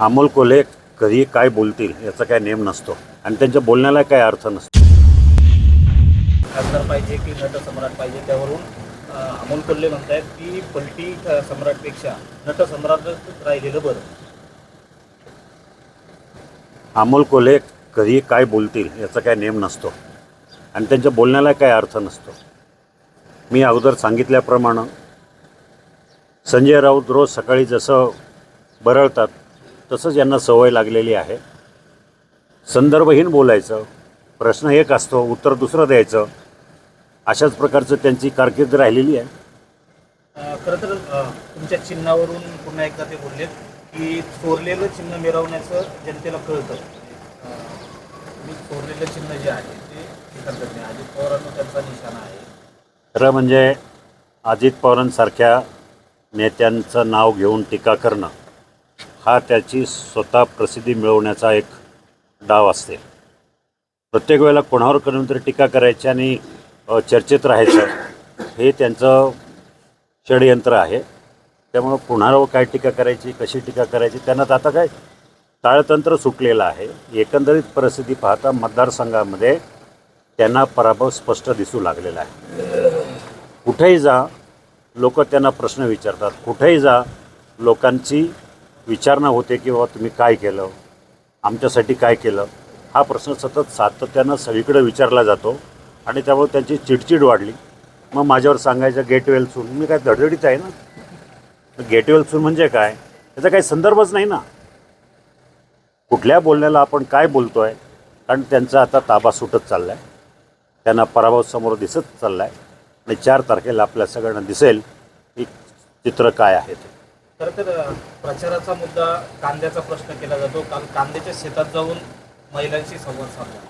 अमोल कोल्हे कधी काय बोलतील याचा काय नेम नसतो. आणि त्यांच्या बोलण्याला काय अर्थ नसतो. खासदार पाहिजे की नट सम्राट पाहिजे त्यावरून अमोल कोल्हे म्हणतायत की पलटी सम्राटपेक्षा नट सम्राटच राहिलेलं बरं. अमोल कोल्हे कधी काय बोलतील याचा काय नेम नसतो. आणि त्यांच्या बोलण्याला काय अर्थ नसतो. मी अगोदर सांगितल्याप्रमाणे संजय राऊत रोज सकाळी जसं बरळतात तसंच यांना सवय लागलेली आहे. संदर्भहीन बोलायचं प्रश्न एक असतो उत्तर दुसरं द्यायचं अशाच प्रकारचं त्यांची कारकीर्द राहिलेली आहे. खरं तर तुमच्या चिन्हावरून पुन्हा एकदा ते बोललेत की चोरलेलं चिन्ह मिरवण्याचं जनतेला कळतं. चोरलेलं चिन्ह जे आहे ते अजित पवारांना त्यांचा निशाणा आहे. खरं म्हणजे अजित पवारांसारख्या नेत्यांचं नाव घेऊन टीका करणं हा त्याची स्वतः प्रसिद्धी मिळवण्याचा एक डाव असते. प्रत्येक वेळेला कोणावर करून तरी टीका करायची आणि चर्चेत राहायचं हे त्यांचं षडयंत्र आहे. त्यामुळं कुणावर काय टीका करायची कशी टीका करायची त्यांना आता काय ताळतंत्र सुटलेलं आहे. एकंदरीत परिस्थिती पाहता मतदारसंघामध्ये त्यांना पराभव स्पष्ट दिसू लागलेला आहे. कुठेही जा लोक त्यांना प्रश्न विचारतात. कुठेही जा लोकांची विचारणा होते की बाबा तुम्ही काय केलं? आमच्यासाठी काय केलं? हा प्रश्न सतत सातत्यानं सगळीकडे विचारला जातो आणि त्यामुळे त्यांची चिडचिड वाढली. मग माझ्यावर सांगायचं गेट सून. मी काय धडधडीत आहे ना? गेट सून म्हणजे काय? त्याचा काही संदर्भच नाही ना. कुठल्या बोलण्याला आपण काय बोलतो आहे कारण त्यांचा आता ताबा सुटत चालला आहे त्यांना पराभव समोर दिसत चालला आहे आणि चार तारखेला आपल्या सगळ्यांना दिसेल की चित्र काय आहे ते. खरं तर प्रचाराचा मुद्दा कांद्याचा प्रश्न केला जातो. काल कांद्याच्या शेतात जाऊन महिलांशी संवाद साधला.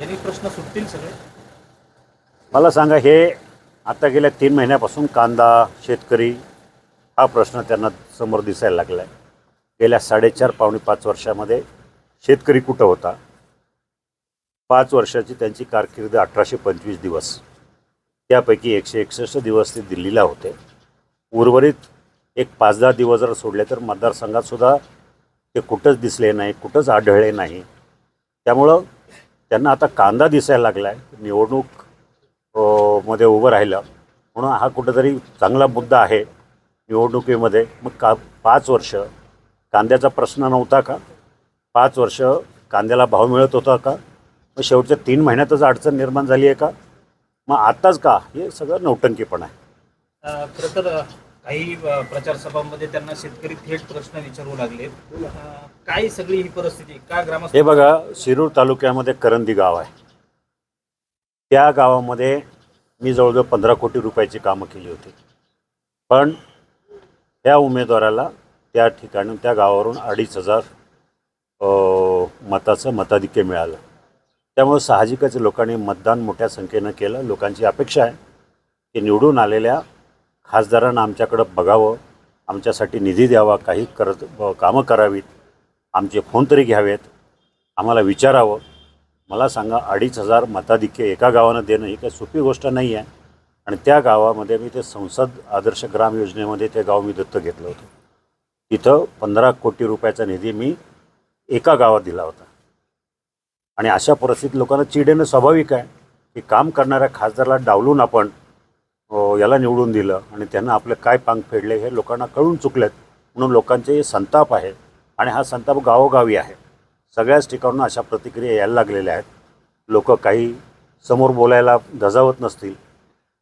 यांनी प्रश्न सुटतील सगळे? मला सांगा हे आता गेल्या तीन महिन्यापासून कांदा शेतकरी हा प्रश्न त्यांना समोर दिसायला लागला आहे गेल्या साडेचार पावणे पाच वर्षामध्ये शेतकरी कुठं होता? पाच वर्षाची त्यांची कारकिर्द अठराशे पंचवीस दिवस. त्यापैकी एकशे एकसष्ट दिवस ते दिल्लीला होते. उर्वरित एक पाच दहा दिवस जर सोडले तर मतदारसंघातसुद्धा ते कुठंच दिसले नाही कुठंच आढळले नाही. त्यामुळं त्यांना आता कांदा दिसायला लागला आहे निवडणूकमध्ये उभं राहिलं. म्हणून हा कुठंतरी चांगला मुद्दा आहे निवडणुकीमध्ये. मग का पाच वर्ष कांद्याचा प्रश्न नव्हता का? पाच वर्ष कांद्याला भाव मिळत होता का? मग शेवटच्या तीन महिन्यातच अडचण निर्माण झाली आहे का? मग आत्ताच का? हे सगळं नौटंकीपण आहे. खरं तर काही प्रचारसभांमध्ये त्यांना शेतकरी थेट प्रश्न विचारू लागले काय सगळी ही परिस्थिती? का ग्रामस्थ हे बघा शिरूर तालुक्यामध्ये करंदी गाव आहे. त्या गावामध्ये मी जवळजवळ पंधरा कोटी रुपयाची कामं केली होती. पण त्या उमेदवाराला त्या ठिकाणी त्या गावावरून अडीच हजार मताचं मताधिक्य मिळालं. त्यामुळे साहजिकच लोकांनी मतदान मोठ्या संख्येनं केलं. लोकांची अपेक्षा आहे की निवडून आलेल्या खासदारांना आमच्याकडं बघावं आमच्यासाठी निधी द्यावा काही करत कामं करावीत आमचे फोन तरी घ्यावेत आम्हाला विचारावं. मला सांगा अडीच हजार मताधिक्य एका गावानं देणं ही काही सोपी गोष्ट नाही आहे. आणि त्या गावामध्ये मी ते संसद आदर्श ग्राम योजनेमध्ये ते गाव मी दत्तक घेतलं होतं. तिथं पंधरा कोटी रुपयाचा निधी मी एका गावात दिला होता. आणि अशा परिस्थितीत लोकांना चिडेनं स्वाभाविक आहे की काम करणाऱ्या खासदाराला डावलून आपण याला निवडून दिलं आणि त्यांना आपलं काय पांग फेडले हे लोकांना कळून चुकलेत. म्हणून लोकांचे संताप आहे आणि हा संताप गावोगावी आहे. सगळ्याच ठिकाणून अशा प्रतिक्रिया यायला लागलेल्या आहेत. लोक काही समोर बोलायला धजावत नसतील.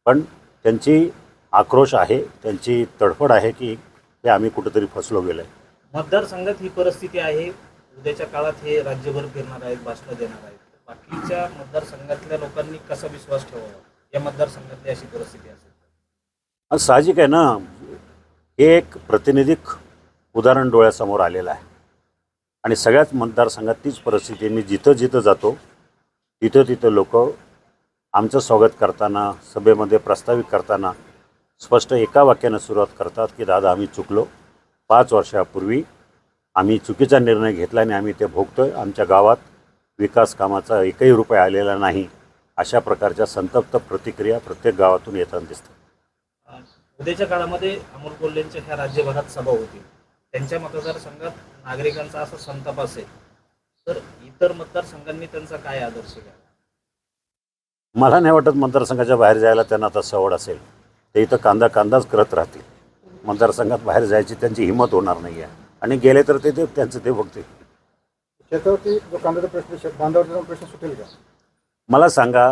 पण त्यांची आक्रोश आहे त्यांची तडफड आहे की हे आम्ही कुठेतरी फसलो गेलो आहे. मतदारसंघात ही परिस्थिती आहे. उद्याच्या काळात हे राज्यभर फिरणार आहेत भाषणं देणार आहेत. बाकीच्या मतदारसंघातल्या लोकांनी कसा विश्वास ठेवावा? या मतदारसंघातली अशी परिस्थिती असेल साहजिक आहे ना हे एक प्रतिनिधिक उदाहरण डोळ्यासमोर आलेलं आहे. आणि सगळ्याच मतदारसंघात तीच परिस्थिती मी जिथं जिथं जातो तिथं तिथं लोक आमचं स्वागत करताना सभेमध्ये प्रस्तावित करताना स्पष्ट एका वाक्यानं सुरुवात करतात की दादा आम्ही चुकलो. पाच वर्षापूर्वी आम्ही चुकीचा निर्णय घेतला आणि आम्ही ते भोगतोय. आमच्या गावात विकास कामाचा एकही रुपये आलेला नाही. अशा प्रकारच्या संतप्त प्रतिक्रिया प्रत्येक गावातून येताना दिसतात. उद्याच्या काळामध्ये अमोल कोल्हेंच्या ह्या राज्यभरात सभा होतील. त्यांच्या मतदारसंघात नागरिकांचा असा संताप असेल तर इतर मतदारसंघांनी त्यांचा काय आदर्श घ्यावा? मला नाही वाटत मतदारसंघाच्या बाहेर जायला त्यांना आता सवड असेल. ते इथं कांदा कांदाच करत राहतील. मतदारसंघात बाहेर जायची त्यांची हिंमत होणार नाही आहे. आणि गेले तर ते त्यांचं ते बघतील. शेतावरती जो कांद्याचा प्रश्न जाऊन प्रश्न सुटेल का? मला सांगा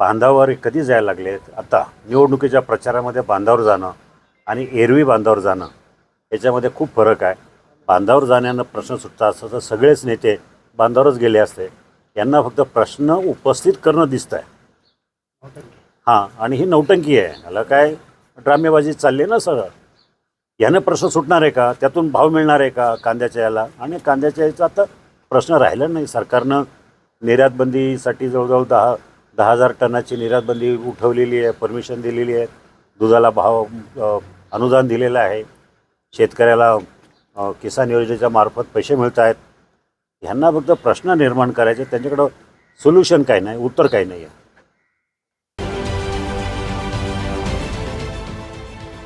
बांधावर कधी जायला लागलेत? आता निवडणुकीच्या प्रचारामध्ये बांधावर जाणं आणि एरवी बांधावर जाणं याच्यामध्ये खूप फरक आहे. बांधावर जाण्यानं प्रश्न सुटता असतं तर सगळेच नेते बांधावरच गेले असते. यांना फक्त प्रश्न उपस्थित करणं दिसतं आहे हां आणि ही नौटंकी आहे. याला काय ड्रामेबाजी चालली आहे ना सगळं? यानं प्रश्न सुटणार आहे का? त्यातून भाव मिळणार आहे का कांद्याच्या याला? आणि कांद्याच्या याचा आता प्रश्न राहिला नाही. सरकारनं निर्यात बंदीसाठी जवळजवळ दहा दहा हजार टनाची निर्यात बंदी उठवलेली आहे परमिशन दिलेली आहे. दुधाला भाव अनुदान दिलेलं आहे. शेतकऱ्याला किसान योजनेच्या मार्फत पैसे मिळत आहेत. ह्यांना फक्त प्रश्न निर्माण करायचे त्यांच्याकडं सोल्युशन काही नाही उत्तर काही नाही आहे.